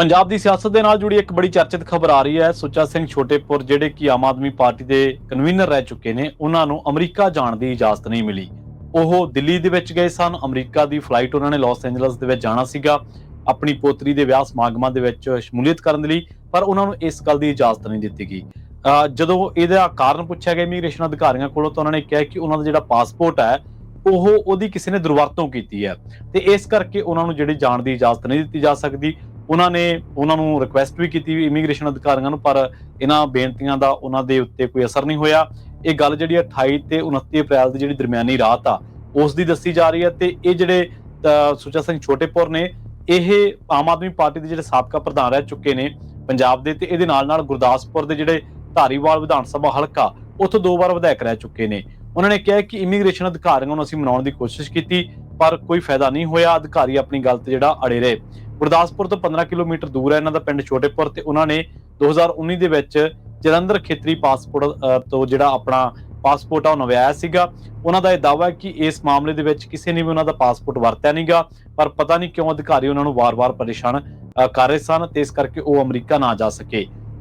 ਪੰਜਾਬ ਦੀ ਸਿਆਸਤ ਦੇ ਨਾਲ ਜੁੜੀ ਇੱਕ ਬੜੀ ਚਰਚਿਤ ਖਬਰ ਆ ਰਹੀ ਹੈ। ਸੁੱਚਾ ਸਿੰਘ ਛੋਟੇਪੁਰ, ਜਿਹੜੇ ਕਿ ਆਮ ਆਦਮੀ ਪਾਰਟੀ ਦੇ ਕਨਵੀਨਰ ਰਹਿ ਚੁੱਕੇ ਨੇ, ਉਹਨਾਂ ਨੂੰ ਅਮਰੀਕਾ ਜਾਣ ਦੀ ਇਜਾਜ਼ਤ ਨਹੀਂ ਮਿਲੀ। ਉਹ ਦਿੱਲੀ ਦੇ ਵਿੱਚ ਗਏ ਸਨ। ਅਮਰੀਕਾ ਦੀ ਫਲਾਈਟ ਉਹਨਾਂ ਨੇ ਲਾਸ ਐਂਜਲਸ ਦੇ ਵਿੱਚ ਜਾਣਾ ਸੀਗਾ। ਆਪਣੀ ਪੋਤਰੀ ਦੇ ਵਿਆਹ ਸਮਾਗਮਾਂ ਦੇ ਵਿੱਚ ਸ਼ਮੂਲੀਅਤ ਕਰਨ ਦੇ ਲਈ, ਪਰ ਉਹਨਾਂ ਨੂੰ ਇਸ ਗੱਲ ਦੀ ਇਜਾਜ਼ਤ ਨਹੀਂ ਦਿੱਤੀ ਗਈ। ਜਦੋਂ ਇਹਦਾ ਕਾਰਨ ਪੁੱਛਿਆ ਗਿਆ ਇਮੀਗ੍ਰੇਸ਼ਨ ਅਧਿਕਾਰੀਆਂ ਕੋਲੋਂ, ਤਾਂ ਉਹਨਾਂ ਨੇ ਕਿਹਾ ਕਿ ਉਹਨਾਂ ਦਾ ਜਿਹੜਾ ਪਾਸਪੋਰਟ ਹੈ, ਉਹ ਉਹਦੀ ਕਿਸੇ ਨੇ ਦੁਰਵਰਤੋਂ ਕੀਤੀ ਹੈ। ਤੇ ਇਸ ਕਰਕੇ ਉਹਨਾਂ ਨੂੰ ਜਿਹੜੀ ਜਾਣ ਦੀ ਇਜਾਜ਼ਤ ਨਹੀਂ ਦਿੱਤੀ ਜਾ ਸਕਦੀ। ਉਹਨਾਂ ਨੇ ਉਹਨਾਂ ਨੂੰ ਰਿਕੁਐਸਟ ਵੀ ਕੀਤੀ ਵੀ ਇਮੀਗ੍ਰੇਸ਼ਨ ਅਧਿਕਾਰੀਆਂ ਨੂੰ ਪਰ ਇਹਨਾਂ ਬੇਨਤੀਆਂ ਦਾ ਉਹਨਾਂ ਦੇ ਉੱਤੇ ਕੋਈ ਅਸਰ ਨਹੀਂ ਹੋਇਆ। ਇਹ ਗੱਲ ਜਿਹੜੀ 28 ਤੇ 29 ਅਪ੍ਰੈਲ ਦੀ ਜਿਹੜੀ ਦਰਮਿਆਨੀ ਰਾਤ ਆ ਉਸ ਦੀ ਦੱਸੀ ਜਾ ਰਹੀ ਹੈ ਤੇ ਇਹ ਜਿਹੜੇ ਅਹ, ਸੁੱਚਾ ਸਿੰਘ ਛੋਟੇਪੁਰ ਨੇ ਇਹ ਆਮ ਆਦਮੀ ਪਾਰਟੀ ਦੇ ਜਿਹੜੇ ਸਾਬਕਾ ਪ੍ਰਧਾਨ ਰਹਿ ਚੁੱਕੇ ਨੇ ਪੰਜਾਬ ਦੇ ਤੇ ਇਹਦੇ ਨਾਲ ਨਾਲ ਗੁਰਦਾਸਪੁਰ ਦੇ ਜਿਹੜੇ ਧਾਰੀਵਾਲ ਵਿਧਾਨ ਸਭਾ ਹਲਕਾ ਉੱਥੋਂ ਦੋ ਵਾਰ ਵਿਧਾਇਕ ਰਹਿ ਚੁੱਕੇ ਨੇ। ਉਹਨਾਂ ਨੇ ਕਿਹਾ ਕਿ ਇਮੀਗ੍ਰੇਸ਼ਨ ਅਧਿਕਾਰੀਆਂ ਨੂੰ ਅਸੀਂ ਮਨਾਉਣ ਦੀ ਕੋਸ਼ਿਸ਼ ਕੀਤੀ ਪਰ ਕੋਈ ਫਾਇਦਾ ਨਹੀਂ ਹੋਇਆ। ਅਧਿਕਾਰੀ ਆਪਣੀ ਗੱਲ ਤੇ ਜਿਹੜਾ ਅੜੇ ਰਹੇ। ਗੁਰਦਾਸਪੁਰ ਤੋਂ 15 ਕਿਲੋਮੀਟਰ ਦੂਰ ਹੈ, ਇਹਨਾਂ ਦਾ ਪਿੰਡ ਛੋਟੇਪੁਰ ਤੇ ਉਹਨਾਂ ਨੇ 2019 ਦੇ ਵਿੱਚ ਜਲੰਧਰ ਖੇਤਰੀ ਪਾਸਪੋਰਟ ਤੋਂ ਜਿਹੜਾ ਆਪਣਾ ਪਾਸਪੋਰਟ ਆ ਉਹ ਨਵਿਆਇਆ ਸੀਗਾ। ਉਹਨਾਂ ਦਾ ਇਹ ਦਾਅਵਾ ਹੈ ਕਿ ਇਸ ਮਾਮਲੇ ਦੇ ਵਿੱਚ ਕਿਸੇ ਨੇ ਵੀ ਉਹਨਾਂ ਦਾ ਪਾਸਪੋਰਟ ਵਰਤਿਆ ਨਹੀਂਗਾ ਪਰ ਪਤਾ ਨਹੀਂ ਕਿਉਂ ਅਧਿਕਾਰੀ ਉਹਨਾਂ ਨੂੰ ਵਾਰ-ਵਾਰ ਪਰੇਸ਼ਾਨ ਕਰ ਰਹੇ ਸਨ ਤੇ ਇਸ ਕਰਕੇ ਉਹ ਅਮਰੀਕਾ ਨਾ ਜਾ ਸਕੇ।